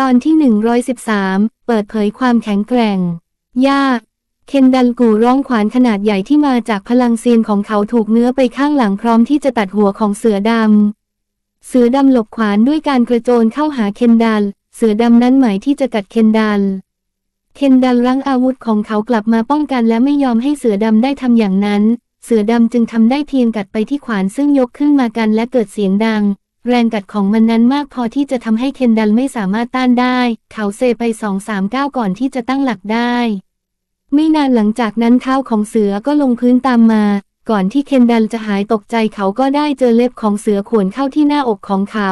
ตอนที่ 113 เปิดเผยความแข็งแกร่ง ยาก เคนดันกูร้องขวานขนาดใหญ่ที่มาจากพลังเซียนของเขาถูกเนื้อไปข้างหลังพร้อมที่จะตัดหัวของเสือดำ เสือดำหลบขวานด้วยการกระโจนเข้าหาเคนดัน เสือดำนั้นหมายที่จะกัดเคนดัน เคนดันรั้งอาวุธของเขากลับมาป้องกันและไม่ยอมให้เสือดำได้ทำอย่างนั้น เสือดำจึงทำได้เพียงกัดไปที่ขวานซึ่งยกขึ้นมากันและเกิดเสียงดัง แรงกัดของมันนั้นมากพอที่จะทำให้เคนดันไม่สามารถต้านได้ เขาเซไปสองสามก้าวก่อนที่จะตั้งหลักได้ ไม่นานหลังจากนั้นเท้าของเสือก็ลงพื้นตามมา ก่อนที่เคนดันจะหายตกใจเขาก็ได้เจอเล็บของเสือข่วนเข้าที่หน้าอกของเขา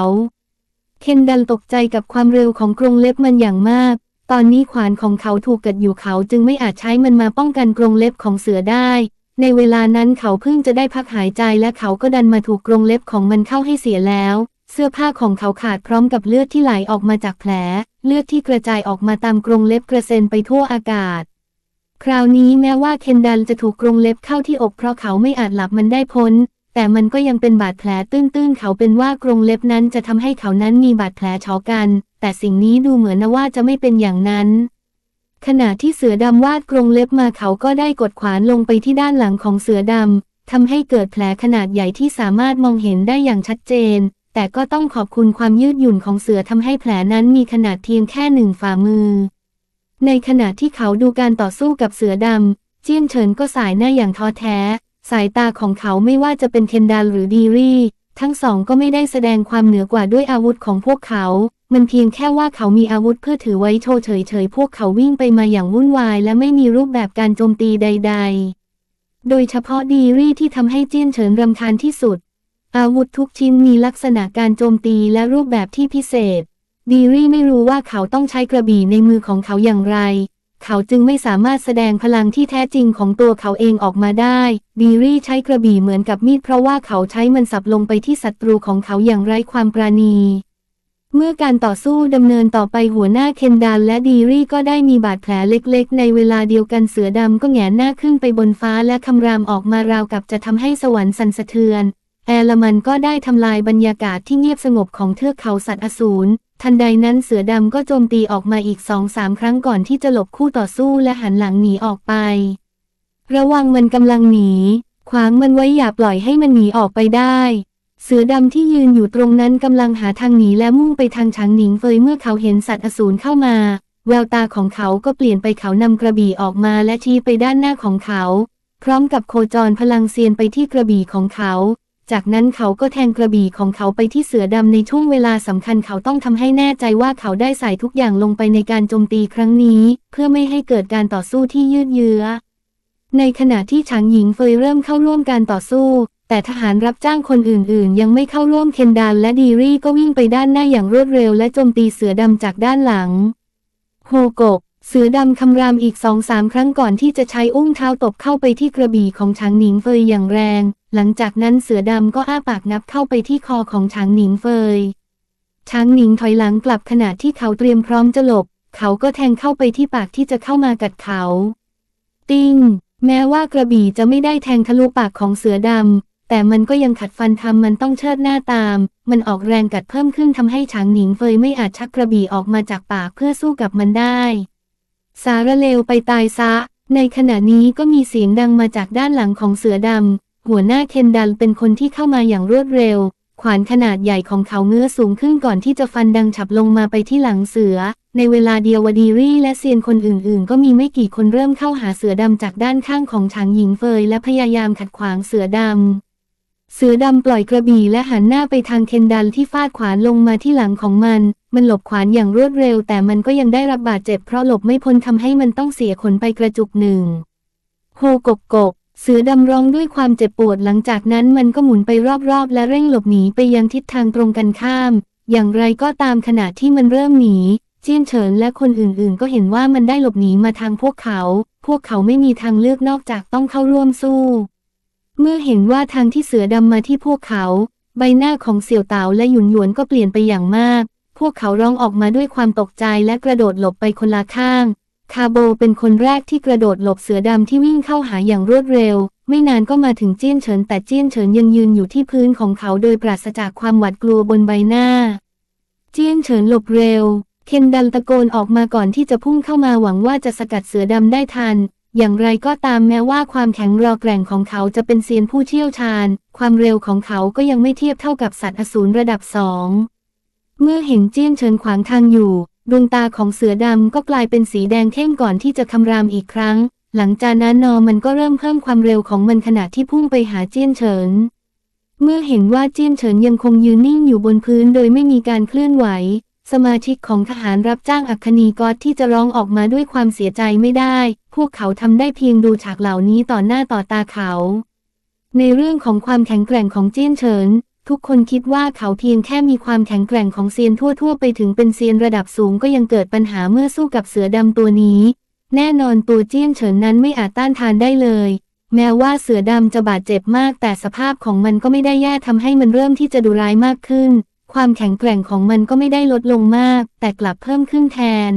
เคนดันตกใจกับความเร็วของกรงเล็บมันอย่างมาก ตอนนี้ขวานของเขาถูกกัดอยู่เขาจึงไม่อาจใช้มันมาป้องกันกรงเล็บของเสือได้ในเวลานั้นเขาเพิ่งจะได้พักหายใจและเขาก็ดันมาถูกกรงเล็บของมันเข้าให้เสียแล้ว เสื้อผ้าของเขาขาดพร้อมกับเลือดที่ไหลออกมาจากแผล เลือดที่กระจายออกมาตามกรงเล็บกระเซ็นไปทั่วอากาศ คราวนี้แม้ว่าเคนดันจะถูกกรงเล็บเข้าที่อกเพราะเขาไม่อาจหลับมันได้พ้น แต่มันก็ยังเป็นบาดแผลตื้นๆ เขาเป็นว่ากรงเล็บนั้นจะทำให้เขานั้นมีบาดแผลเฉากัน แต่สิ่งนี้ดูเหมือนนว่าจะไม่เป็นอย่างนั้น ขณะที่เสือดำวาดกรงเล็บมาเขาก็ได้กดขวานลงไปที่ด้านหลังของเสือดำทำให้เกิดแผลขนาดใหญ่ที่สามารถมองเห็นได้อย่างชัดเจน แต่ก็ต้องขอบคุณความยืดหยุ่นของเสือทำให้แผลนั้นมีขนาดเพียงแค่หนึ่งฝ่ามือ ในขณะที่เขาดูการต่อสู้กับเสือดำเจี้ยนเฉินก็สายหน้าอย่างท้อแท้ สายตาของเขาไม่ว่าจะเป็นเคนดันหรือดีรี่ ทั้งสองก็ไม่ได้แสดงความเหนือกว่าด้วยอาวุธของพวกเขา มันเพียงแค่ว่าเขามีอาวุธเพื่อถือไว้โชว์เฉยๆพวกเขาวิ่งไปมาอย่างวุ่นวาย และไม่มีรูปแบบการโจมตีใด ๆ โดยเฉพาะดีรี่ที่ทำให้เจี้ยนเฉินรำคาญที่สุด อาวุธทุกชิ้นมีลักษณะการโจมตีและรูปแบบที่พิเศษ ดีรี่ไม่รู้ว่าเขาต้องใช้กระบี่ในมือของเขาอย่างไร เขาจึงไม่สามารถแสดงพลังที่แท้จริงของตัวเขาเองออกมาได้ ดีรี่ใช้กระบี่เหมือนกับมีดเพราะว่าเขาใช้มันสับลงไปที่ศัตรูของเขาอย่างไร้ความปราณีเมื่อการต่อสู้ดำเนินต่อไปหัวหน้าเคนดานและดีรี่ก็ได้มีบาดแผลเล็กๆ ในเวลาเดียวกันเสือดำก็แหงนหน้าขึ้นไปบนฟ้าและคำรามออกมาราวกับจะทำให้สวรรค์สั่นสะเทือน แอลมันก็ได้ทำลายบรรยากาศที่เงียบสงบของเทือกเขาสัตว์อสูร ทันใดนั้นเสือดำก็โจมตีออกมาอีกสองสามครั้งก่อนที่จะหลบคู่ต่อสู้และหันหลังหนีออกไป ระวังมันกำลังหนี ขวางมันไว้อย่าปล่อยให้มันหนีออกไปได้ เสือดำที่ยืนอยู่ตรงนั้นกำลังหาทางหนีและมุ่งไปทางฉางหนิงเฟยเมื่อเขาเห็นสัตว์อสูรเข้ามา แววตาของเขาก็เปลี่ยนไปเขานำกระบี่ออกมาและชี้ไปด้านหน้าของเขา พร้อมกับโคจรพลังเซียนไปที่กระบี่ของเขา จากนั้นเขาก็แทงกระบี่ของเขาไปที่เสือดำในช่วงเวลาสำคัญเขาต้องทำให้แน่ใจว่าเขาได้ใส่ทุกอย่างลงไปในการโจมตีครั้งนี้ เพื่อไม่ให้เกิดการต่อสู้ที่ยืดเยื้อ ในขณะที่ฉางหญิงเฟยเริ่มเข้าร่วมการต่อสู้ แต่ทหารรับจ้างคนอื่นๆ ยังไม่เข้าร่วมเคนดานและดีรี่ก็วิ่งไปด้านหน้าอย่างรวดเร็วและโจมตีเสือดำจากด้านหลัง โฮกก เสือดำคำรามอีกสองสามครั้งก่อนที่จะใช้อุ้งเท้าตบเข้าไปที่กระบี่ของฉางหนิงเฟยอย่างแรง หลังจากนั้นเสือดำก็อ้าปากงับเข้าไปที่คอของฉางหนิงเฟย ช้างหนิงถอยหลังกลับขณะที่เขาเตรียมพร้อมจะหลบ เขาก็แทงเข้าไปที่ปากที่จะเข้ามากัดเขา ติ้ง แม้ว่ากระบี่จะไม่ได้แทงทะลุปากของเสือดำ แต่มันก็ยังขัดฟันทำมันต้องเชิดหน้าตาม มันออกแรงกัดเพิ่มขึ้นทำให้ฉางหนิงเฟยไม่อาจชักกระบี่ออกมาจากปากเพื่อสู้กับมันได้ สารเลวไปตายซะ ในขณะนี้ก็มีเสียงดังมาจากด้านหลังของเสือดำ หัวหน้าเคนดันเป็นคนที่เข้ามาอย่างรวดเร็ว ขวานขนาดใหญ่ของเขาเงื้อสูงขึ้นก่อนที่จะฟันดังฉับลงมาไปที่หลังเสือ ในเวลาเดียววดีรี่และเซียนคนอื่นๆ ก็มีไม่กี่คนเริ่มเข้าหาเสือดำจากด้านข้างของฉางหญิงเฟยและพยายามขัดขวางเสือดำเสือดำปล่อยกระบี่และหันหน้าไปทางเคนดันที่ฟาดขวานลงมาที่หลังของมัน มันหลบขวานอย่างรวดเร็ว แต่มันก็ยังได้รับบาดเจ็บเพราะหลบไม่พ้นทำให้มันต้องเสียขนไปกระจุกหนึ่งโฮกกกกเสือดำร้องด้วยความเจ็บปวดหลังจากนั้นมันก็หมุนไปรอบๆ และเร่งหลบหนีไปยังทิศทางตรงกันข้าม อย่างไรก็ตามขณะที่มันเริ่มหนีเจี้ยนเฉินและคนอื่นๆ ก็เห็นว่ามันได้หลบหนีมาทางพวกเขา พวกเขาไม่มีทางเลือกนอกจากต้องเข้าร่วมสู้ เมื่อเห็นว่าทางที่เสือดำมาที่พวกเขา ใบหน้าของเสี่ยวเต๋าและหยุนหยวนก็เปลี่ยนไปอย่างมาก วกเขาร้องออกมาด้วยความตกใจและกระโดดหลบไปคนละข้าง คาโบเป็นคนแรกที่กระโดดหลบเสือดำที่วิ่งเข้าหาอย่างรวดเร็ว ไม่นานก็มาถึงเจี้ยนเฉินแต่เจี้ยนเฉินยังยืนอยู่ที่พื้นของเขาโดยปราศจากความหวาดกลัวบนใบหน้า เจี้ยนเฉินหลบเร็ว เคนดัลตะโกนออกมาก่อนที่จะพุ่งเข้ามาหวังว่าจะสกัดเสือดำได้ทันอย่างไรก็ตามแม้ว่าความแข็งรอแกร่งของเขาจะเป็นเซียนผู้เชี่ยวชาญ ความเร็วของเขาก็ยังไม่เทียบเท่ากับสัตว์อสูรระดับสอง เมื่อเห็นเจี้ยนเฉินขวางทางอยู่ดวงตาของเสือดำก็กลายเป็นสีแดงเข้มก่อนที่จะคำรามอีกครั้ง หลังจากนั้นนอมันก็เริ่มเพิ่มความเร็วของมันขณะที่พุ่งไปหาเจี้ยนเฉิน เมื่อเห็นว่าเจี้ยนเฉินยังคงยืนนิ่งอยู่บนพื้นโดยไม่มีการเคลื่อนไหว สมาชิกของทหารรับจ้างอัคคณีกอดที่จะร้องออกมาด้วยความเสียใจไม่ได้ พวกเขาทำได้เพียงดูฉากเหล่านี้ต่อหน้าต่อตาเขา ในเรื่องของความแข็งแกร่งของเจี้ยนเฉิน ทุกคนคิดว่าเขาเพียงแค่มีความแข็งแกร่งของเซียนทั่ว ๆ ไปถึงเป็นเซียนระดับสูงก็ยังเกิดปัญหาเมื่อสู้กับเสือดำตัวนี้ แน่นอนตัวเจี้ยนเฉินนั้นไม่อาจต้านทานได้เลย แม้ว่าเสือดำจะบาดเจ็บมาก แต่สภาพของมันก็ไม่ได้แย่ทำให้มันเริ่มที่จะดุร้ายมากขึ้น ความแข็งแกร่งของมันก็ไม่ได้ลดลงมาก แต่กลับเพิ่มขึ้นแทน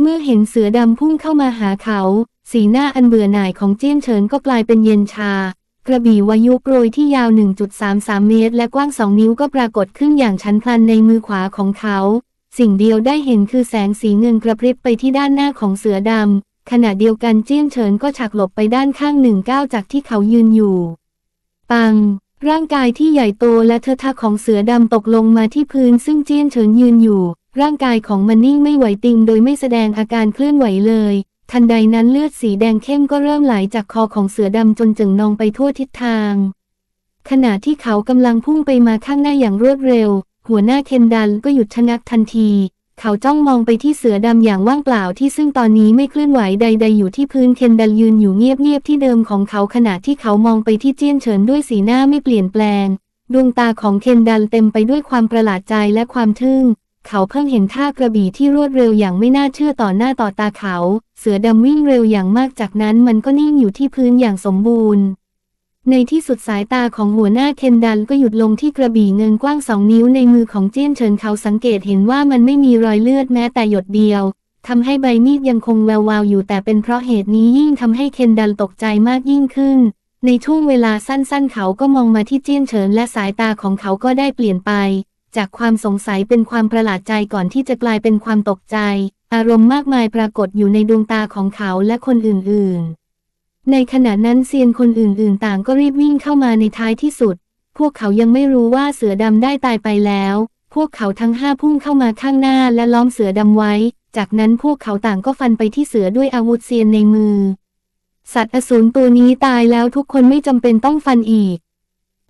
เมื่อเห็นเสือดำพุ่งเข้ามาหาเขา สีหน้าอันเบื่อหน่ายของเจี้ยนเฉินก็กลายเป็นเย็นชา กระบี่วายุโปรยที่ยาว 1.33 เมตร และกว้าง 2 นิ้วก็ปรากฏขึ้นอย่างชันพลันในมือขวาของเขา สิ่งเดียวได้เห็นคือแสงสีเงินกระพริบไปที่ด้านหน้าของเสือดำ ขณะเดียวกันเจี้ยนเฉินก็ฉากหลบไปด้านข้างหนึ่งก้าวจากที่เขายืนอยู่ ปัง ร่างกายที่ใหญ่โตและเทอะทะของเสือดำตกลงมาที่พื้น ซึ่งเจี้ยนเฉินยืนอยู่ ร่างกายของมันนิ่งไม่ไหวติง โดยไม่แสดงอาการเคลื่อนไหวเลย ทันใดนั้นเลือดสีแดงเข้มก็เริ่มไหลจากคอของเสือดำจนจึงนองไปทั่วทิศทาง ขณะที่เขากำลังพุ่งไปมาข้างหน้าอย่างรวดเร็ว หัวหน้าเคนดันก็หยุดชะงักทันที เขาจ้องมองไปที่เสือดำอย่างว่างเปล่าที่ซึ่งตอนนี้ไม่เคลื่อนไหวใด ๆ อยู่ที่พื้นเคนดันยืนอยู่เงียบๆที่เดิมของเขาขณะที่เขามองไปที่เจี้ยนเฉินด้วยสีหน้าไม่เปลี่ยนแปลง ดวงตาของเคนดันเต็มไปด้วยความประหลาดใจและความทึ่ง เขาเพิ่งเห็นท่ากระบี่ที่รวดเร็วอย่างไม่น่าเชื่อต่อหน้าต่อตาเขา เสือดำวิ่งเร็วอย่างมากจากนั้นมันก็นิ่งอยู่ที่พื้นอย่างสมบูรณ์ ในที่สุดสายตาของหัวหน้าเคนดันก็หยุดลงที่กระบี่เงินกว้างสองนิ้วในมือของเจี้ยนเฉินเขาสังเกตเห็นว่ามันไม่มีรอยเลือดแม้แต่หยดเดียวทำให้ใบมีดยังคงแวววาวอยู่แต่เป็นเพราะเหตุนี้ยิ่งทำให้เคนดันตกใจมากยิ่งขึ้น ในช่วงเวลาสั้นๆ เขาก็มองมาที่เจี้ยนเฉินและสายตาของเขาก็ได้เปลี่ยนไป จากความสงสัยเป็นความประหลาดใจก่อนที่จะกลายเป็นความตกใจ อารมณ์มากมายปรากฏอยู่ในดวงตาของเขาและคนอื่นๆ ในขณะนั้นเซียนคนอื่นๆ ต่างก็รีบวิ่งเข้ามาในท้ายที่สุด พวกเขายังไม่รู้ว่าเสือดำได้ตายไปแล้ว พวกเขาทั้งห้าพุ่งเข้ามาข้างหน้าและล้อมเสือดำไว้ จากนั้นพวกเขาต่างก็ฟันไปที่เสือด้วยอาวุธเซียนในมือ สัตว์อสูรตัวนี้ตายแล้วทุกคนไม่จำเป็นต้องฟันอีก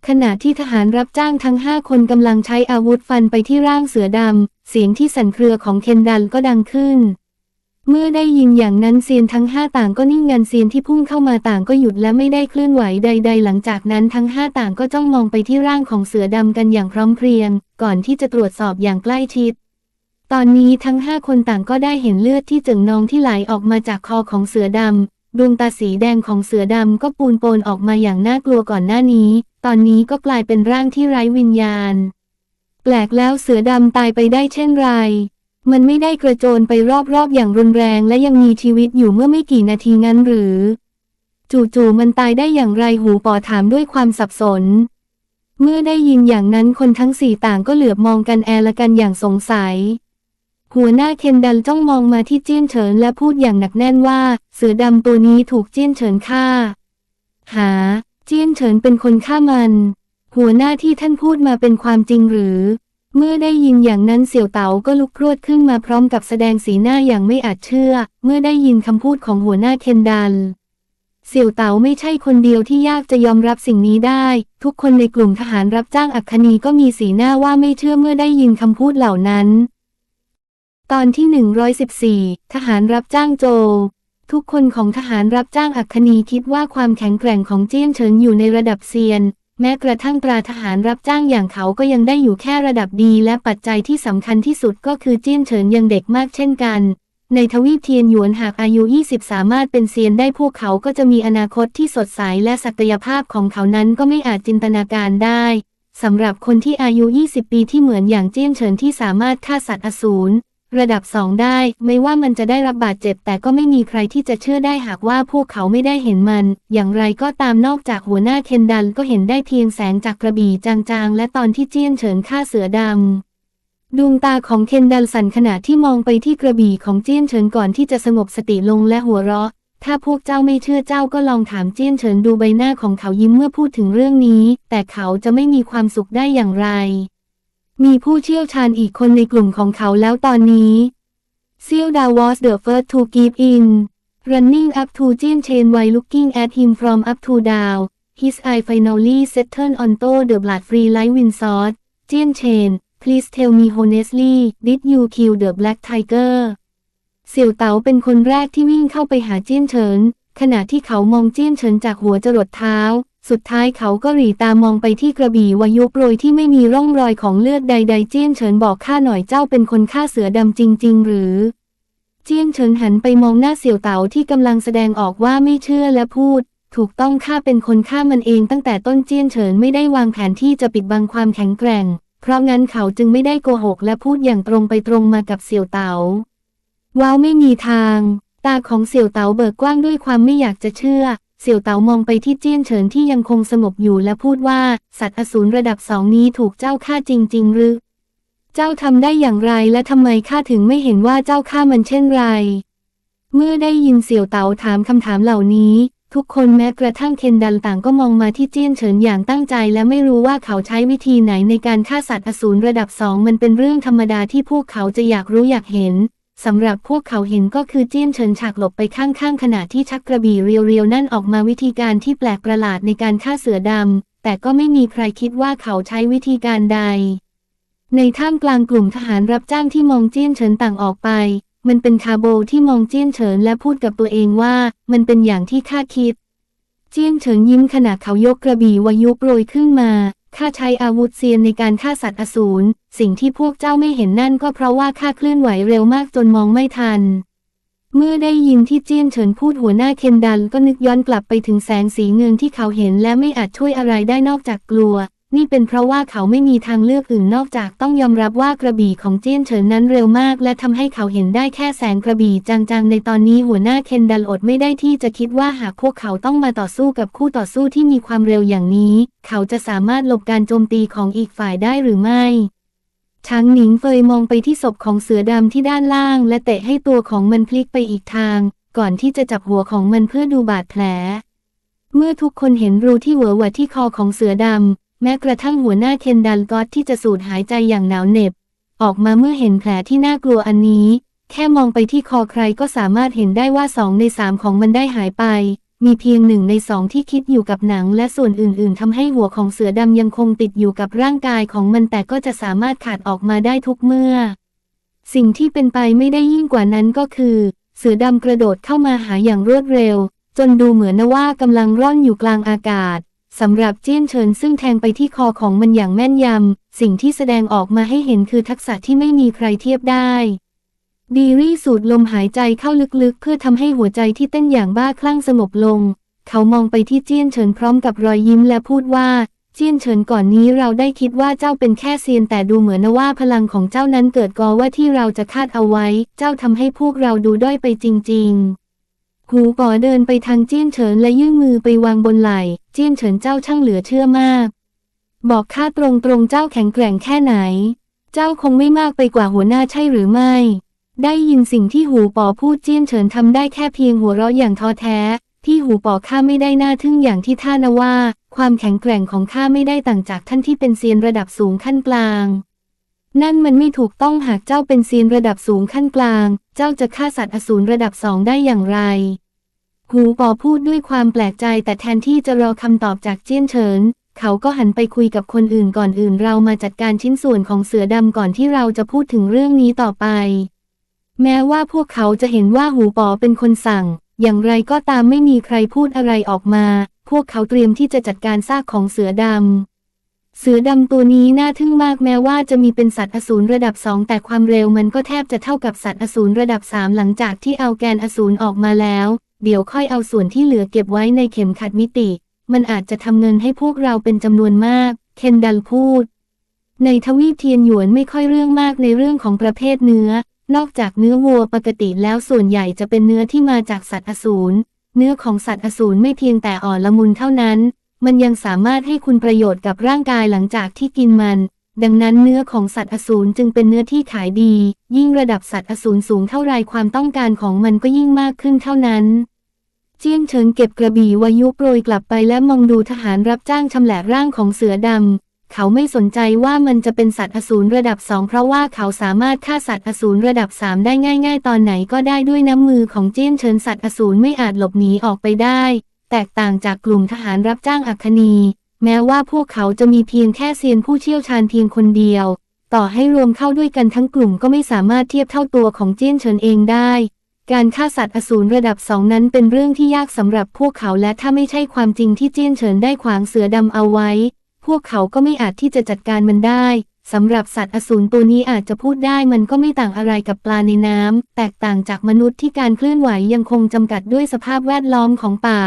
ขณะที่ทหารรับจ้างทั้งห้าคนกำลังใช้อาวุธฟันไปที่ร่างเสือดำ เสียงที่สั่นเครือของเคนดันก็ดังขึ้น เมื่อได้ยินอย่างนั้นเซียนทั้งห้าต่างก็นิ่งงันเซียนที่พุ่งเข้ามาต่างก็หยุดและไม่ได้เคลื่อนไหวใด ๆ หลังจากนั้นทั้งห้าต่างก็จ้องมองไปที่ร่างของเสือดำกันอย่างพร้อมเพรียง ก่อนที่จะตรวจสอบอย่างใกล้ชิด ตอนนี้ทั้งห้าคนต่างก็ได้เห็นเลือดที่เจิ่งนองที่ไหลออกมาจากคอของเสือดำ ดวงตาสีแดงของเสือดำก็ปูนโปนออกมาอย่างน่ากลัวก่อนหน้านี้ ตอนนี้ก็กลายเป็นร่างที่ไร้วิญญาณ แปลกแล้วเสือดำตายไปได้เช่นไร มันไม่ได้กระโจนไปรอบๆอย่างรุนแรงและยังมีชีวิตอยู่เมื่อไม่กี่นาทีงั้นหรือ จู่ๆมันตายได้อย่างไรหูปอถามด้วยความสับสน เมื่อได้ยินอย่างนั้นคนทั้งสี่ต่างก็เหลือบมองกันแอละกันอย่างสงสัย หัวหน้าเคนดันจ้องมองมาที่เจี้ยนเฉินและพูดอย่างหนักแน่นว่า เสือดำตัวนี้ถูกเจี้ยนเฉินฆ่า หา เจี้ยนเฉินเป็นคนฆ่ามัน หัวหน้าที่ท่านพูดมาเป็นความจริงหรือ เมื่อได้ยินอย่างนั้นเสี่ยวเต๋าก็ลุกครวดขึ้นมาพร้อมกับแสดงสีหน้าอย่างไม่อาจเชื่อ เมื่อได้ยินคำพูดของหัวหน้าเคนดันเสี่ยวเต๋าไม่ใช่คนเดียวที่ยากจะยอมรับสิ่งนี้ได้ ทุกคนในกลุ่มทหารรับจ้างอัคคณีก็มีสีหน้าว่าไม่เชื่อเมื่อได้ยินคำพูดเหล่านั้น ตอนที่ 114 ทหารรับจ้างโจ ทุกคนของทหารรับจ้างอัคคณีคิดว่าความแข็งแกร่งของเจี้ยนเฉินอยู่ในระดับเซียน แม้กระทั่งตราทหารรับจ้างอย่างเขาก็ยังได้อยู่แค่ระดับดีและปัจจัยที่สำคัญที่สุดก็คือเจี้ยนเฉินยังเด็กมากเช่นกัน ในทวีปเทียนหยวนหากอายุ 20 สามารถเป็นเซียนได้พวกเขาก็จะมีอนาคตที่สดใสและศักยภาพของเขานั้นก็ไม่อาจจินตนาการได้สำหรับคนที่อายุ 20 ปีที่เหมือนอย่างเจี้ยนเฉินที่สามารถฆ่าสัตว์อสูร ระดับสองได้ ไม่ว่ามันจะได้รับบาดเจ็บ แต่ก็ไม่มีใครที่จะเชื่อได้หากว่าพวกเขาไม่ได้เห็นมัน อย่างไรก็ตามนอกจากหัวหน้าเคนดันก็เห็นได้เพียงแสงจากกระบี่จางๆ และตอนที่เจี้ยนเฉินฆ่าเสือดำ ดวงตาของเคนดัลสันขณะที่มองไปที่กระบี่ของเจี้ยนเฉินก่อนที่จะสงบสติลงและหัวเราะ ถ้าพวกเจ้าไม่เชื่อเจ้าก็ลองถามเจี้ยนเฉินดูใบหน้าของเขายิ้มเมื่อพูดถึงเรื่องนี้ แต่เขาจะไม่มีความสุขได้อย่างไร มีผู้เชี่ยวชาญอีกคนในกลุ่มของเขาแล้วตอนนี้ Seal Da was the first to give in running up to Jin Chen while looking at him from up to down his eye finally settled onto the blood free light wind sword Jin Chen please tell me honestly did you kill the black tiger เสี่ยวเต๋าเป็นคนแรกที่วิ่งเข้าไปหาเจี้ยนเฉินขณะที่เขามองเจี้ยนเฉินจากหัวจรดเท้า สุดท้ายเขาก็หลีตามองไปที่กระบี่วายุโปรยที่ไม่มีร่องรอยของเลือดใดๆเจี้ยนเฉินบอกข้าหน่อยเจ้าเป็นคนฆ่าเสือดำจริง ๆ หรือ เจี้ยนเฉินหันไปมองหน้าเสี่ยวเต๋าที่กำลังแสดงออกว่าไม่เชื่อและพูด ถูกต้องข้าเป็นคนฆ่ามันเองตั้งแต่ต้นเจี้ยนเฉินไม่ได้วางแผนที่จะปิดบังความแข็งแกร่ง เพราะงั้นเขาจึงไม่ได้โกหกและพูดอย่างตรงไปตรงมากับเสี่ยวเต๋าว้าวไม่มีทาง ตาของเสี่ยวเต๋าเบิกกว้างด้วยความไม่อยากจะเชื่อ เสี่ยวเต๋ามองไปที่เจี้ยนเฉินที่ยังคงสงบอยู่และพูดว่า สัตว์อสูรระดับสองนี้ถูกเจ้าฆ่าจริง ๆ หรือ เจ้าทำได้อย่างไรและทำไมข้าถึงไม่เห็นว่าเจ้าฆ่ามันเช่นไร เมื่อได้ยินเสี่ยวเต๋าถามคำถามเหล่านี้ ทุกคนแม้กระทั่งเคนดันต่างก็มองมาที่เจี้ยนเฉินอย่างตั้งใจ และไม่รู้ว่าเขาใช้วิธีไหนในการฆ่าสัตว์อสูรระดับสองมันเป็นเรื่องธรรมดาที่พวกเขาจะอยากรู้อยากเห็น สำหรับพวกเขาเห็นก็คือเจี้ยนเฉินฉากหลบไปข้างๆขณะที่ชักกระบี่เรียวๆนั่นออกมาวิธีการที่แปลกประหลาดในการฆ่าเสือดำ แต่ก็ไม่มีใครคิดว่าเขาใช้วิธีการใด ในท่ามกลางกลุ่มทหารรับจ้างที่มองเจี้ยนเฉินต่างออกไป มันเป็นคาโบที่มองเจี้ยนเฉินและพูดกับตัวเองว่า มันเป็นอย่างที่คาดคิด เจี้ยนเฉินยิ้มขณะเขายกกระบี่วายุโปรยขึ้นมา ข้าใช้อาวุธเซียนในการฆ่าสัตว์อสูร สิ่งที่พวกเจ้าไม่เห็นนั่นก็เพราะว่าข้าเคลื่อนไหวเร็วมากจนมองไม่ทัน เมื่อได้ยินที่เจี้ยนเฉินพูดหัวหน้าเคนดันก็นึกย้อนกลับไปถึงแสงสีเงินที่เขาเห็นและไม่อาจช่วยอะไรได้นอกจากกลัว นี่เป็นเพราะว่าเขาไม่มีทางเลือกอื่นนอกจากต้องยอมรับว่ากระบี่ของเจี้ยนเฉินนั้นเร็วมาก และทำให้เขาเห็นได้แค่แสงกระบี่จางๆ ในตอนนี้หัวหน้าเคนดันอดไม่ได้ที่จะคิดว่าหากพวกเขาต้องมาต่อสู้กับคู่ต่อสู้ที่มีความเร็วอย่างนี้ เขาจะสามารถหลบการโจมตีของอีกฝ่ายได้หรือไม่ช้างหนิงเฟยมองไปที่ศพของเสือดำที่ด้านล่าง และเตะให้ตัวของมันพลิกไปอีกทาง ก่อนที่จะจับหัวของมันเพื่อดูบาดแผล เมื่อทุกคนเห็นรูที่เหวอหวะที่คอของเสือดำ แม้กระทั่งหัวหน้าเคนดันก็อตที่จะสูดหายใจอย่างหนาวเหน็บ ออกมาเมื่อเห็นแผลที่น่ากลัวอันนี้ แค่มองไปที่คอใครก็สามารถเห็นได้ว่าสองในสามของมันได้หายไป มีเพียงหนึ่งในสองที่คิดอยู่กับหนัง และส่วนอื่น ๆทำให้หัวของเสือดำยังคงติดอยู่กับร่างกายของมันแต่ก็จะสามารถขาดออกมาได้ทุกเมื่อ สิ่งที่เป็นไปไม่ได้ยิ่งกว่านั้นก็คือ เสือดำกระโดดเข้ามาหาอย่างรวดเร็ว จนดูเหมือนว่ากำลังร่อนอยู่กลางอากาศ สำหรับเจี้ยนเฉินซึ่งแทงไปที่คอของมันอย่างแม่นยำ สิ่งที่แสดงออกมาให้เห็นคือทักษะที่ไม่มีใครเทียบได้ ดีรี่สูดลมหายใจเข้าลึกๆ เพื่อทำให้หัวใจที่เต้นอย่างบ้าคลั่งสงบลง เขามองไปที่เจี้ยนเฉินพร้อมกับรอยยิ้มและพูดว่าเจี้ยนเฉินก่อนนี้เราได้คิดว่าเจ้าเป็นแค่เซียนแต่ดูเหมือนว่าพลังของเจ้านั้นเกิดกอว่าที่เราจะคาดเอาไว้ เจ้าทำให้พวกเราดูด้อยไปจริง ๆ หูปอเดินไปทางเจี้ยนเฉินและยื่นมือไปวางบนไหล่เจี้ยนเฉินเจ้าช่างเหลือเชื่อมาก บอกข้าตรงๆเจ้าแข็งแกร่งแค่ไหน เจ้าคงไม่มากไปกว่าหัวหน้าใช่หรือไม่ ได้ยินสิ่งที่หูปอพูดเจี้ยนเฉินทำได้แค่เพียงหัวเราะอย่างท้อแท้ ที่หูปอข้าไม่ได้น่าทึ่งอย่างที่ท่านะว่า ความแข็งแกร่งของข้าไม่ได้ต่างจากท่านที่เป็นเซียนระดับสูงขั้นกลาง นั่นมันไม่ถูกต้องหากเจ้าเป็นเซียนระดับสูงขั้นกลาง เจ้าจะฆ่าสัตว์อสูรระดับสองได้อย่างไร หูปอพูดด้วยความแปลกใจแต่แทนที่จะรอคำตอบจากเจี้ยนเฉิน เขาก็หันไปคุยกับคนอื่นก่อนอื่นเรามาจัดการชิ้นส่วนของเสือดำก่อนที่เราจะพูดถึงเรื่องนี้ต่อไป แม้ว่าพวกเขาจะเห็นว่าหูปอเป็นคนสั่ง อย่างไรก็ตามไม่มีใครพูดอะไรออกมา พวกเขาเตรียมที่จะจัดการซากของเสือดำ เสือดำตัวนี้น่าทึ่งมากแม้ว่าจะมีเป็นสัตว์อสูรระดับสองแต่ความเร็วมันก็แทบจะเท่ากับสัตว์อสูรระดับสามหลังจากที่เอาแกนอสูรออกมาแล้ว เดี๋ยวค่อยเอาส่วนที่เหลือเก็บไว้ในเข็มขัดมิติ มันอาจจะทำเงินให้พวกเราเป็นจำนวนมาก เคนดัลพูด ในทวีปเทียนหยวนไม่ค่อยเรื่องมากในเรื่องของประเภทเนื้อ นอกจากเนื้อวัวปกติแล้วส่วนใหญ่จะเป็นเนื้อที่มาจากสัตว์อสูรเนื้อของสัตว์อสูรไม่เพียงแต่อ่อนละมุนเท่านั้น มันยังสามารถให้คุณประโยชน์กับร่างกายหลังจากที่กินมัน ดังนั้นเนื้อของสัตว์อสูรจึงเป็นเนื้อที่ขายดี ยิ่งระดับสัตว์อสูรสูงเท่าไรความต้องการของมันก็ยิ่งมากขึ้นเท่านั้น เจียงเฉิงเก็บกระบี่วายุโปรยกลับไปและมองดูทหารรับจ้างชำแหละร่างของเสือดำเขาไม่สนใจว่ามันจะเป็นสัตว์อสูรระดับสองเพราะว่าเขาสามารถฆ่าสัตว์อสูรระดับสามได้ง่าย ๆ ตอนไหนก็ได้ด้วยน้ำมือของเจี้ยนเฉินสัตว์อสูรไม่อาจหลบหนีออกไปได้ แตกต่างจากกลุ่มทหารรับจ้างอัคนี แม้ว่าพวกเขาจะมีเพียงแค่เซียนผู้เชี่ยวชาญเพียงคนเดียว ต่อให้รวมเข้าด้วยกันทั้งกลุ่มก็ไม่สามารถเทียบเท่าตัวของเจี้ยนเฉินเองได้ การฆ่าสัตว์อสูรระดับสองนั้นเป็นเรื่องที่ยากสำหรับพวกเขาและถ้าไม่ใช่ความจริงที่เจี้ยนเฉินได้ขวางเสือดำเอาไว้ พวกเขาก็ไม่อาจที่จะจัดการมันได้สำหรับสัตว์อสูรตัวนี้อาจจะพูดได้มันก็ไม่ต่างอะไรกับปลาในน้ำ แตกต่างจากมนุษย์ที่การเคลื่อนไหวยังคงจำกัดด้วยสภาพแวดล้อมของป่า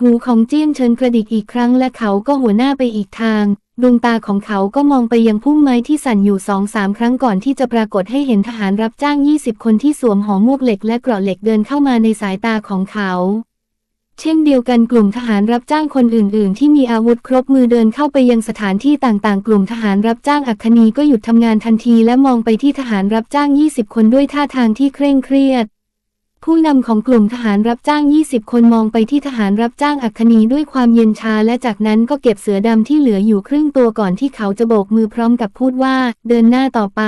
หูของเจี้ยนเฉินกระดิกอีกครั้งและเขาก็หัวหน้าไปอีกทาง ดวงตาของเขาก็มองไปยังพุ่มไม้ที่สั่นอยู่สองสามครั้งก่อนที่จะปรากฏให้เห็นทหารรับจ้าง 20 คนที่สวมหอมวกเหล็กและเกราะเหล็กเดินเข้ามาในสายตาของเขา เช่นเดียวกันกลุ่มทหารรับจ้างคนอื่น ๆ ที่มีอาวุธครบมือเดินเข้าไปยังสถานที่ต่าง ๆ กลุ่มทหารรับจ้างอัคคนีก็หยุดทำงานทันทีและมองไปที่ทหารรับจ้าง 20 คนด้วยท่าทางที่เคร่งเครียด ผู้นำของกลุ่มทหารรับจ้าง 20 คนมองไปที่ทหารรับจ้างอัคนีด้วยความเย็นชาและจากนั้นก็เก็บเสือดำที่เหลืออยู่ครึ่งตัวก่อนที่เขาจะโบกมือพร้อมกับพูดว่า เดินหน้าต่อไป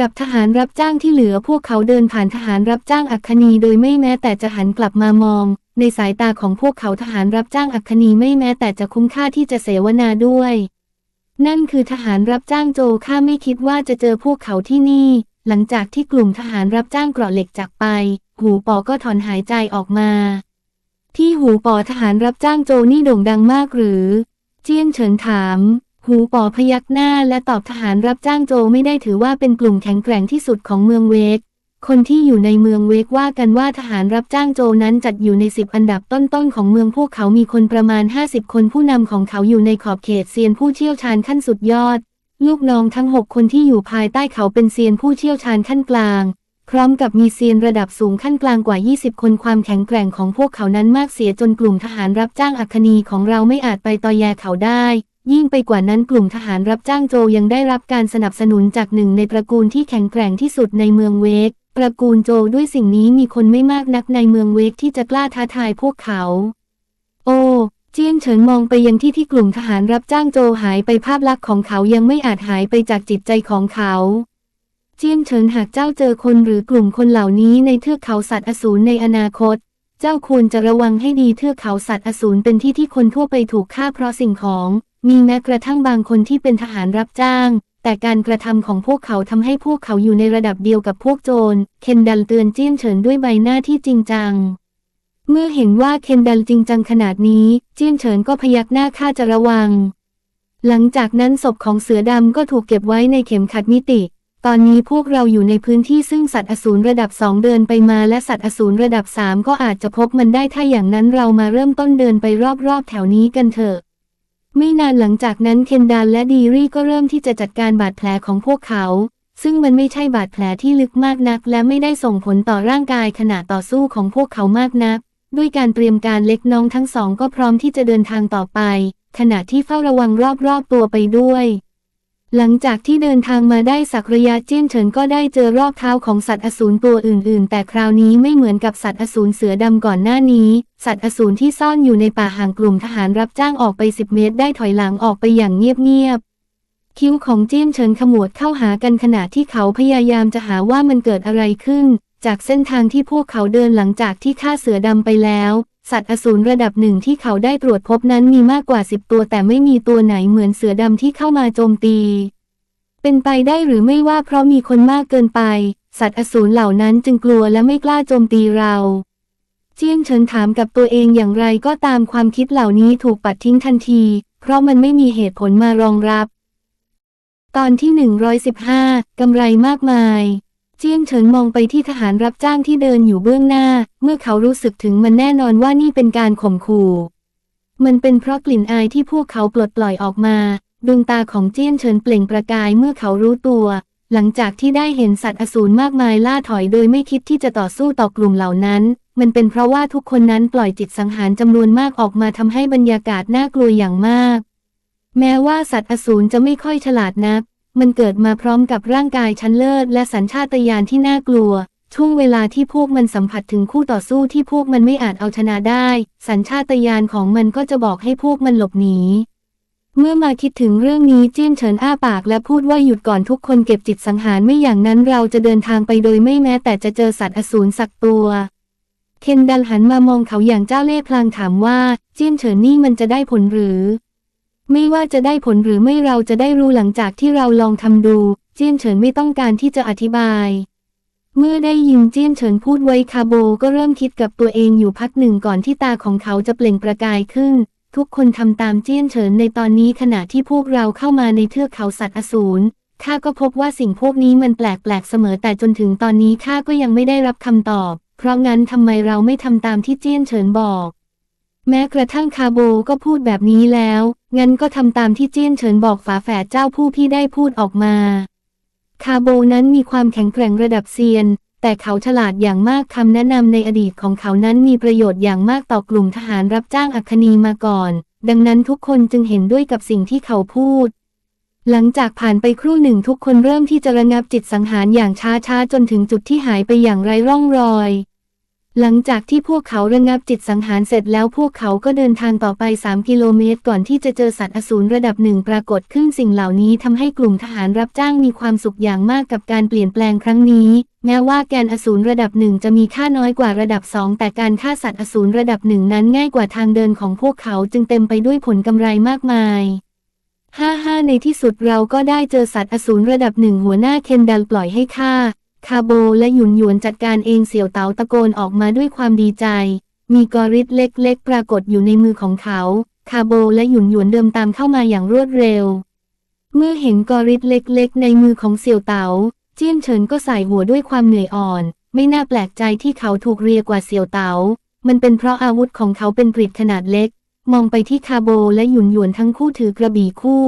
กับทหารรับจ้างที่เหลือพวกเขาเดินผ่านทหารรับจ้างอัคนีโดยไม่แม้แต่จะหันกลับมามอง ในสายตาของพวกเขาทหารรับจ้างอัคคนีไม่แม้แต่จะคุ้มค่าที่จะเสวนาด้วย นั่นคือทหารรับจ้างโจข้าไม่คิดว่าจะเจอพวกเขาที่นี่ หลังจากที่กลุ่มทหารรับจ้างเกราะเหล็กจากไป หูปอก็ถอนหายใจออกมา ที่หูปอทหารรับจ้างโจนี่โด่งดังมากหรือ เจียนเฉินถาม หูปอพยักหน้าและตอบทหารรับจ้างโจไม่ได้ถือว่าเป็นกลุ่มแข็งแกร่งที่สุดของเมืองเวก คนที่อยู่ในเมืองเวกว่ากันว่าทหารรับจ้างโจนั้นจัดอยู่ในสิบอันดับต้นๆของเมืองพวกเขามีคนประมาณ 50 คนผู้นำของเขาอยู่ในขอบเขตเซียนผู้เชี่ยวชาญขั้นสุดยอด ลูกน้องทั้ง6คนที่อยู่ภายใต้เขาเป็นเซียนผู้เชี่ยวชาญขั้นกลาง พร้อมกับมีเซียนระดับสูงขั้นกลางกว่า 20 คนความแข็งแกร่งของพวกเขานั้นมากเสียจนกลุ่มทหารรับจ้างอัคคนีของเราไม่อาจไปตอแยเขาได้ยิ่งไปกว่านั้นกลุ่มทหารรับจ้างโจยังได้รับการสนับสนุนจากหนึ่งในตระกูลที่แข็งแกร่งที่สุดในเมืองเวกตระกูลโจด้วยสิ่งนี้มีคนไม่มากนักในเมืองเวกที่จะกล้าท้าทายพวกเขา เจียนเฉินมองไปยังที่ที่กลุ่มทหารรับจ้างโจหายไปภาพลักษณ์ของเขายังไม่อาจหายไปจากจิตใจของเขา เจียนเฉินหากเจ้าเจอคนหรือกลุ่มคนเหล่านี้ในเทือกเขาสัตว์อสูรในอนาคต เจ้าควรจะระวังให้ดีเทือกเขาสัตว์อสูรเป็นที่ที่คนทั่วไปถูกฆ่าเพราะสิ่งของ มีแม้กระทั่งบางคนที่เป็นทหารรับจ้าง แต่การกระทำของพวกเขาทำให้พวกเขาอยู่ในระดับเดียวกับพวกโจร เคนดัลเตือนเจี้ยนเฉินด้วยใบหน้าที่จริงจัง เมื่อเห็นว่าเคนดัลจริงจังขนาดนี้ เจี้ยนเฉินก็พยักหน้าข้าจะระวัง หลังจากนั้นศพของเสือดำก็ถูกเก็บไว้ในเข็มขัดมิติ ตอนนี้พวกเราอยู่ในพื้นที่ซึ่งสัตว์อสูรระดับสองเดินไปมาและสัตว์อสูรระดับสามก็อาจจะพบมันได้ถ้าอย่างนั้นเรามาเริ่มต้นเดินไปรอบๆแถวนี้กันเถอะ ไม่นานหลังจากนั้นเคนดานและดีรี่ก็เริ่มที่จะจัดการบาดแผลของพวกเขา ซึ่งมันไม่ใช่บาดแผลที่ลึกมากนัก และไม่ได้ส่งผลต่อร่างกายขณะต่อสู้ของพวกเขามากนัก ด้วยการเตรียมการเล็กน้องทั้งสองก็พร้อมที่จะเดินทางต่อไป ขณะที่เฝ้าระวังรอบๆตัวไปด้วย หลังจากที่เดินทางมาได้สักระยะเจี้ยนเฉินก็ได้เจอรอบเท้าของสัตว์อสูรตัวอื่น ๆ แต่คราวนี้ไม่เหมือนกับสัตว์อสูรเสือดำก่อนหน้านี้ สัตว์อสูรที่ซ่อนอยู่ในป่าห่างกลุ่มทหารรับจ้างออกไป10เมตรได้ถอยหลังออกไปอย่างเงียบๆคิ้วของเจี้ยนเฉินขมวดเข้าหากันขณะที่เขาพยายามจะหาว่ามันเกิดอะไรขึ้น จากเส้นทางที่พวกเขาเดินหลังจากที่ฆ่าเสือดำไปแล้ว สัตว์อสูรระดับหนึ่งที่เขาได้ตรวจพบนั้นมีมากกว่า10ตัวแต่ไม่มีตัวไหนเหมือนเสือดำที่เข้ามาโจมตี เป็นไปได้หรือไม่ว่าเพราะมีคนมากเกินไป สัตว์อสูรเหล่านั้นจึงกลัวและไม่กล้าโจมตีเราเจียงเฉินถามกับตัวเองอย่างไรก็ตามความคิดเหล่านี้ถูกปัดทิ้งทันที เพราะมันไม่มีเหตุผลมารองรับ ตอนที่ 115 กำไรมากมาย จียงเฉินมองไปที่ทหารรับจ้างที่เดินอยู่เบื้องหน้า เมื่อเขารู้สึกถึงมันแน่นอนว่านี่เป็นการข่มขู่ มันเป็นเพราะกลิ่นอายที่พวกเขาปลดปล่อยออกมา ดวงตาของเจียนเฉินเปล่งประกายเมื่อเขารู้ตัว หลังจากที่ได้เห็นสัตว์อสูรมากมายล่าถอยโดยไม่คิดที่จะต่อสู้ต่อกลุ่มเหล่านั้น มันเป็นเพราะว่าทุกคนนั้นปล่อยจิตสังหารจำนวนมากออกมาทำให้บรรยากาศน่ากลัวอย่างมาก แม้ว่าสัตว์อสูรจะไม่ค่อยฉลาดนัก มันเกิดมาพร้อมกับร่างกายชั้นเลิศและสัญชาตญาณที่น่ากลัว ช่วงเวลาที่พวกมันสัมผัสถึงคู่ต่อสู้ที่พวกมันไม่อาจเอาชนะได้ สัญชาตญาณของมันก็จะบอกให้พวกมันหลบหนีเมื่อมาคิดถึงเรื่องนี้เจี้ยนเฉินอ้าปากและพูดว่าหยุดก่อนทุกคนเก็บจิตสังหารไม่อย่างนั้นเราจะเดินทางไปโดยไม่แม้แต่จะเจอสัตว์อสูรสักตัวเคนดันหันมามองเขาอย่างเจ้าเล่ห์พลางถามว่าเจี้ยนเฉินนี่มันจะได้ผลหรือ ไม่ว่าจะได้ผลหรือไม่เราจะได้รู้หลังจากที่เราลองทำดู เจี้ยนเฉินไม่ต้องการที่จะอธิบาย เมื่อได้ยินเจี้ยนเฉินพูดไว้คาโบก็เริ่มคิดกับตัวเองอยู่พักหนึ่งก่อนที่ตาของเขาจะเปล่งประกายขึ้น ทุกคนทำตามเจี้ยนเฉินในตอนนี้ขณะที่พวกเราเข้ามาในเทือกเขาสัตว์อสูรข้าก็พบว่าสิ่งพวกนี้มันแปลกๆเสมอแต่จนถึงตอนนี้ข้าก็ยังไม่ได้รับคำตอบ เพราะงั้นทำไมเราไม่ทำตามที่เจี้ยนเฉินบอก แม้กระทั่งคาโบก็พูดแบบนี้แล้ว งั้นก็ทำตามที่เจี้ยนเฉินบอกฝาแฝดเจ้าผู้พี่ได้พูดออกมา คาโบนั้นมีความแข็งแกร่งระดับเซียน แต่เขาฉลาดอย่างมากคำแนะนำในอดีตของเขานั้นมีประโยชน์อย่างมากต่อกลุ่มทหารรับจ้างอัคนีมาก่อน ดังนั้นทุกคนจึงเห็นด้วยกับสิ่งที่เขาพูด หลังจากผ่านไปครู่หนึ่งทุกคนเริ่มที่จะระงับจิตสังหารอย่างช้าๆจนถึงจุดที่หายไปอย่างไร้ร่องรอย หลังจากที่พวกเขาระงับจิตสังหารเสร็จแล้วพวกเขาก็เดินทางต่อไป 3 กิโลเมตร ก่อนที่จะเจอสัตว์อสูรระดับหนึ่งปรากฏขึ้นสิ่งเหล่านี้ทำให้กลุ่มทหารรับจ้างมีความสุขอย่างมากกับการเปลี่ยนแปลงครั้งนี้ แม้ว่าแกนอสูรระดับหนึ่งจะมีค่าน้อยกว่าระดับสองแต่การฆ่าสัตว์อสูรระดับหนึ่งนั้นง่ายกว่าทางเดินของพวกเขาจึงเต็มไปด้วยผลกำไรมากมายห้าห้าในที่สุดเราก็ได้เจอสัตว์อสูรระดับหนึ่งหัวหน้าเคนดัลปล่อยให้ฆ่า คาโบและหยุนหยวนจัดการเองเสี่ยวเต๋าตะโกนออกมาด้วยความดีใจ มีกอริดเล็กๆ ปรากฏอยู่ในมือของเขา คาโบและหยุนหยวนเดิมตามเข้ามาอย่างรวดเร็ว เมื่อเห็นกอริดเล็กๆ ในมือของเสี่ยวเต๋าเจี้ยนเฉินก็ใส่หัวด้วยความเหนื่อยอ่อน ไม่น่าแปลกใจที่เขาถูกเรียกว่าเสี่ยวเต๋ามันเป็นเพราะอาวุธของเขาเป็นปริดขนาดเล็ก มองไปที่คาโบและหยุนหยวนทั้งคู่ถือกระบี่คู่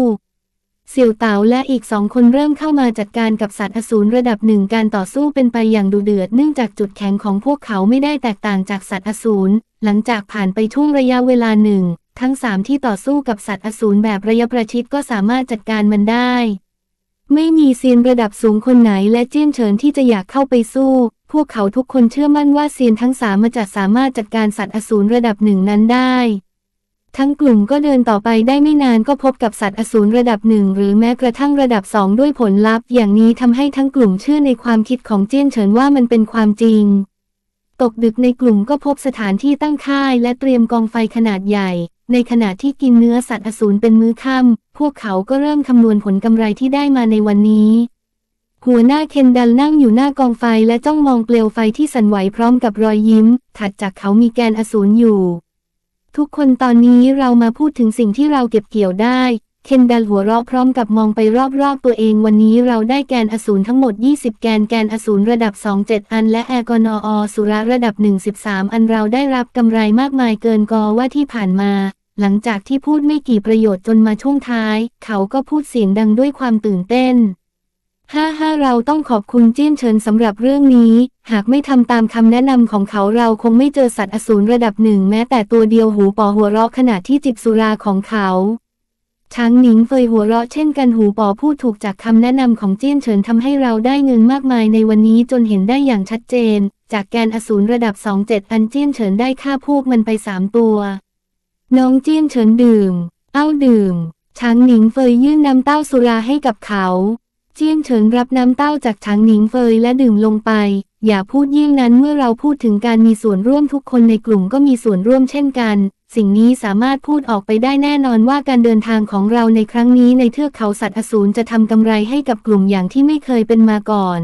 เสี่ยวเต๋าและอีกสองคนเริ่มเข้ามาจัดการกับสัตว์อสูรระดับหนึ่งการต่อสู้เป็นไปอย่างดุเดือดเนื่องจากจุดแข็งของพวกเขาไม่ได้แตกต่างจากสัตว์อสูรหลังจากผ่านไปช่วงระยะเวลาหนึ่ง ทั้งสามที่ต่อสู้กับสัตว์อสูรแบบระยะประชิดก็สามารถจัดการมันได้ ไม่มีเซียนระดับสูงคนไหนและเจี้ยนเฉินที่จะอยากเข้าไปสู้ พวกเขาทุกคนเชื่อมั่นว่าเซียนทั้งสามจัดสามารถจัดการสัตว์อสูรระดับหนึ่งนั้นได้ ทั้งกลุ่มก็เดินต่อไปได้ไม่นานก็พบกับสัตว์อสูรระดับหนึ่งหรือแม้กระทั่งระดับสองด้วยผลลัพธ์ อย่างนี้ทำให้ทั้งกลุ่มเชื่อในความคิดของเจี้ยนเฉินว่ามันเป็นความจริง ตกดึกในกลุ่มก็พบสถานที่ตั้งค่ายและเตรียมกองไฟขนาดใหญ่ ในขณะที่กินเนื้อสัตว์อสูรเป็นมื้อค่ำพวกเขาก็เริ่มคำนวณผลกำไรที่ได้มาในวันนี้หัวหน้าเคนดัลนั่งอยู่หน้ากองไฟและจ้องมองเปลวไฟที่สั่นไหวพร้อมกับรอยยิ้ม ถัดจากเขามีแกนอสูรอยู่ ทุกคนตอนนี้เรามาพูดถึงสิ่งที่เราเก็บเกี่ยวได้ เคนดัลหัวเราะพร้อมกับมองไปรอบๆตัวเองวันนี้เราได้แกนอสูรทั้งหมด 20 แกนแกนอสูรระดับ 2 7 อัน และแอร์กอนออสุระระดับ 1 13 อันเราได้รับกำไรมากมายเกินกอว่าที่ผ่านมา หลังจากที่พูดไม่กี่ประโยชน์จนมาช่วงท้าย เขาก็พูดเสียงดังด้วยความตื่นเต้น ห้าห้าเราต้องขอบคุณเจี้ยนเฉินสำหรับเรื่องนี้ หากไม่ทำตามคำแนะนำของเขาเราคงไม่เจอสัตว์อสูรระดับหนึ่งแม้แต่ตัวเดียวหูปอหัวเราะขณะที่จิบสุราของเขาช้างหนิงเฟยหัวเราะเช่นกันหูปอพูดถูกจากคำแนะนำของเจี้ยนเฉินทำให้เราได้เงินมากมายในวันนี้จนเห็นได้อย่างชัดเจน จากแกนอสูรระดับ 27 อันเจี้ยนเฉินได้ฆ่าพวกมันไปสามตัว น้องเจี้ยนเฉินดื่ม เอ้าดื่ม ช้างหนิงเฟยยื่นน้ำเต้าสุราให้กับเขา เจี้ยนเฉินรับน้ำเต้าจากช้างหนิงเฟยและดื่มลงไป อย่าพูดยิ่งนั้นเมื่อเราพูดถึงการมีส่วนร่วมทุกคนในกลุ่มก็มีส่วนร่วมเช่นกัน สิ่งนี้สามารถพูดออกไปได้แน่นอนว่าการเดินทางของเราในครั้งนี้ในเทือกเขาสัตว์อสูรจะทำกำไรให้กับกลุ่มอย่างที่ไม่เคยเป็นมาก่อน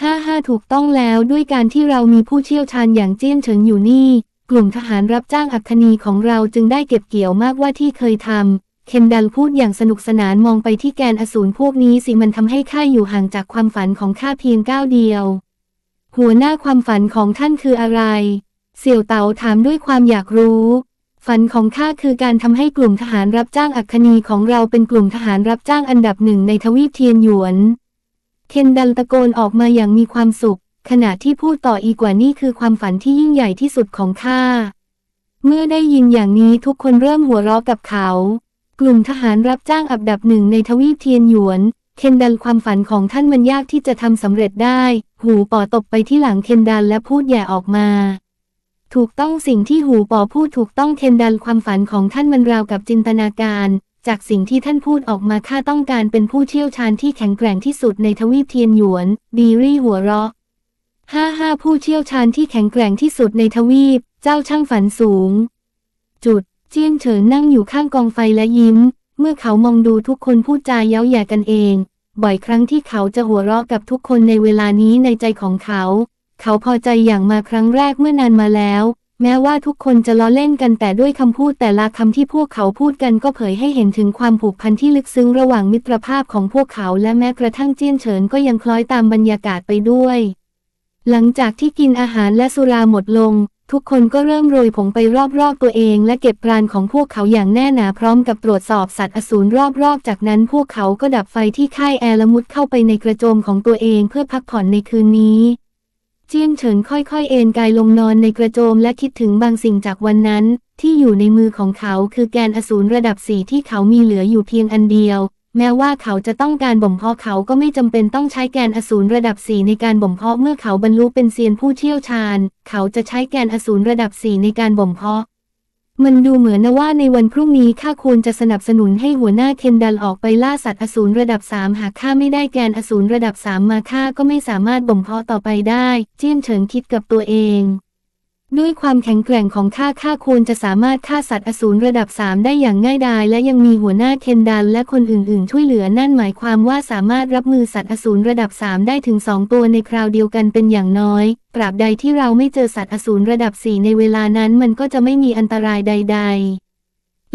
ห้าห้าถูกต้องแล้วด้วยการที่เรามีผู้เชี่ยวชาญอย่างเจี้ยนเฉิงอยู่นี่ กลุ่มทหารรับจ้างอัคคนีของเราจึงได้เก็บเกี่ยวมากว่าที่เคยทำ เคนดัลพูดอย่างสนุกสนานมองไปที่แกนอสูรพวกนี้สิมันทำให้ข้าอยู่ห่างจากความฝันของข้าเพียงก้าวเดียว หัวหน้าความฝันของท่านคืออะไร เสี่ยวเต๋าถามด้วยความอยากรู้ ฝันของข้าคือการทำให้กลุ่มทหารรับจ้างอัคคนีของเราเป็นกลุ่มทหารรับจ้างอันดับหนึ่งในทวีปเทียนหยวน เคนดัลตะโกนออกมาอย่างมีความสุข ขณะที่พูดต่ออีกกว่านี่คือความฝันที่ยิ่งใหญ่ที่สุดของข้า เมื่อได้ยินอย่างนี้ทุกคนเริ่มหัวเราะกับเขา กลุ่มทหารรับจ้างอันดับหนึ่งในทวีปเทียนหยวน เคนดันความฝันของท่านมันยากที่จะทำสำเร็จได้ หูป่อตบไปที่หลังเคนดันและพูดแย่ออกมา ถูกต้องสิ่งที่หูป่อพูดถูกต้องเคนดันความฝันของท่านมันราวกับจินตนาการ จากสิ่งที่ท่านพูดออกมาข้าต้องการเป็นผู้เชี่ยวชาญที่แข็งแกร่งที่สุดในทวีปเทียนหยวน ดีรี่หัวเราะห้าห้าผู้เชี่ยวชาญที่แข็งแกร่งที่สุดในทวีป เจ้าช่างฝันสูง จุด เจียงเฉินนั่งอยู่ข้างกองไฟและยิ้ม เมื่อเขามองดูทุกคนพูดจาเย้าหย่กันเอง บ่อยครั้งที่เขาจะหัวเราะกับทุกคนในเวลานี้ในใจของเขา เขาพอใจอย่างมาครั้งแรกเมื่อนานมาแล้ว แม้ว่าทุกคนจะล้อเล่นกันแต่ด้วยคำพูดแต่ละคำที่พวกเขาพูดกันก็เผยให้เห็นถึงความผูกพันที่ลึกซึ้งระหว่างมิตรภาพของพวกเขาและแม้กระทั่งเจี้ยนเฉินก็ยังคล้อยตามบรรยากาศไปด้วย หลังจากที่กินอาหารและสุราหมดลง ทุกคนก็เริ่มโรยผงไปรอบๆตัวเองและเก็บปราณของพวกเขาอย่างแน่หนาพร้อมกับตรวจสอบสัตว์อสูรรอบๆ จากนั้นพวกเขาก็ดับไฟที่ค่ายแอร์แลมุดเข้าไปในกระโจมของตัวเองเพื่อพักผ่อนในคืนนี้เจียนเฉินค่อยๆ เอนกายลงนอนในกระโจมและคิดถึงบางสิ่งจากวันนั้น ที่อยู่ในมือของเขาคือแกนอสูรระดับสี่ที่เขามีเหลืออยู่เพียงอันเดียว แม้ว่าเขาจะต้องการบ่มเพาะเขาก็ไม่จำเป็นต้องใช้แกนอสูรระดับสี่ในการบ่มเพาะเมื่อเขาบรรลุเป็นเซียนผู้เชี่ยวชาญ เขาจะใช้แกนอสูรระดับสี่ในการบ่มเพาะ มันดูเหมือนนะว่าในวันพรุ่งนี้ข้าควรจะสนับสนุนให้หัวหน้าเคนดันออกไปล่าสัตว์อสูรระดับสามหากข้าไม่ได้แกนอสูรระดับสามมาข้าก็ไม่สามารถบ่มเพาะต่อไปได้ เจี้ยนเฉินคิดกับตัวเอง ด้วยความแข็งแกร่งของข้าข้าควรจะสามารถฆ่าสัตว์อสูรระดับ 3 ได้อย่างง่ายดาย และยังมีหัวหน้าเคนดันและคนอื่นๆ ช่วยเหลือนั่นหมายความว่าสามารถรับมือสัตว์อสูรระดับ 3 ได้ถึง 2 ตัวในคราวเดียวกันเป็นอย่างน้อยตราบใดที่เราไม่เจอสัตว์อสูรระดับ 4 ในเวลานั้นมันก็จะไม่มีอันตรายใด ๆ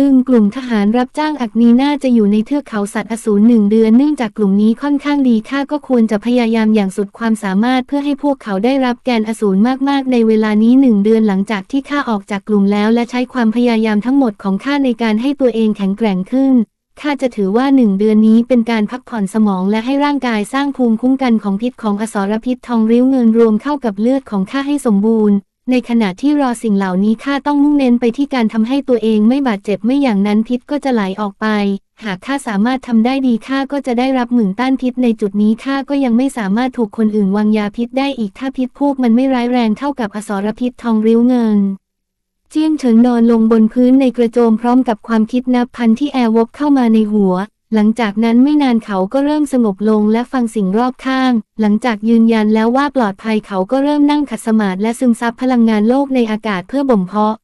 อึงกลุ่มทหารรับจ้างอักนีน่าจะอยู่ในเทือกเขาสัตว์อสูรหนึ่งเดือนเนื่องจากกลุ่มนี้ค่อนข้างดีข้าก็ควรจะพยายามอย่างสุดความสามารถเพื่อให้พวกเขาได้รับแกนอสูรมากๆ ในเวลานี้หนึ่งเดือนหลังจากที่ข้าออกจากกลุ่มแล้วและใช้ความพยายามทั้งหมดของข้าในการให้ตัวเองแข็งแกร่งขึ้นข้าจะถือว่าหนึ่งเดือนนี้เป็นการพักผ่อนสมองและให้ร่างกายสร้างภูมิคุ้มกันของพิษของอสรพิษทองริ้วเงินรวมเข้ากับเลือดของข้าให้สมบูรณ์ ในขณะที่รอสิ่งเหล่านี้ข้าต้องมุ่งเน้นไปที่การทำให้ตัวเองไม่บาดเจ็บไม่อย่างนั้นพิษก็จะไหลออกไป หากข้าสามารถทำได้ดีข้าก็จะได้รับหมื่นต้านพิษในจุดนี้ข้าก็ยังไม่สามารถถูกคนอื่นวางยาพิษได้อีกถ้าพิษพวกมันไม่ร้ายแรงเท่ากับอสรพิษทองริ้วเงินเจียงเฉินนอนลงบนพื้นในกระโจมพร้อมกับความคิดนับพันที่แอร์วบเข้ามาในหัว หลังจากนั้นไม่นานเขาก็เริ่มสงบลงและฟังสิ่งรอบข้าง หลังจากยืนยันแล้วว่าปลอดภัยเขาก็เริ่มนั่งขัดสมาธิและซึมซับพลังงานโลกในอากาศเพื่อบ่มเพาะ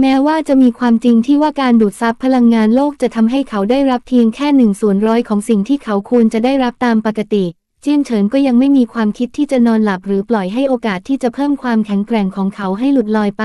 แม้ว่าจะมีความจริงที่ว่าการดูดซับพลังงานโลกจะทำให้เขาได้รับเพียงแค่หนึ่งส่วนร้อยของสิ่งที่เขาควรจะได้รับตามปกติ เจียนเฉินก็ยังไม่มีความคิดที่จะนอนหลับหรือปล่อยให้โอกาสที่จะเพิ่มความแข็งแกร่งของเขาให้หลุดลอยไป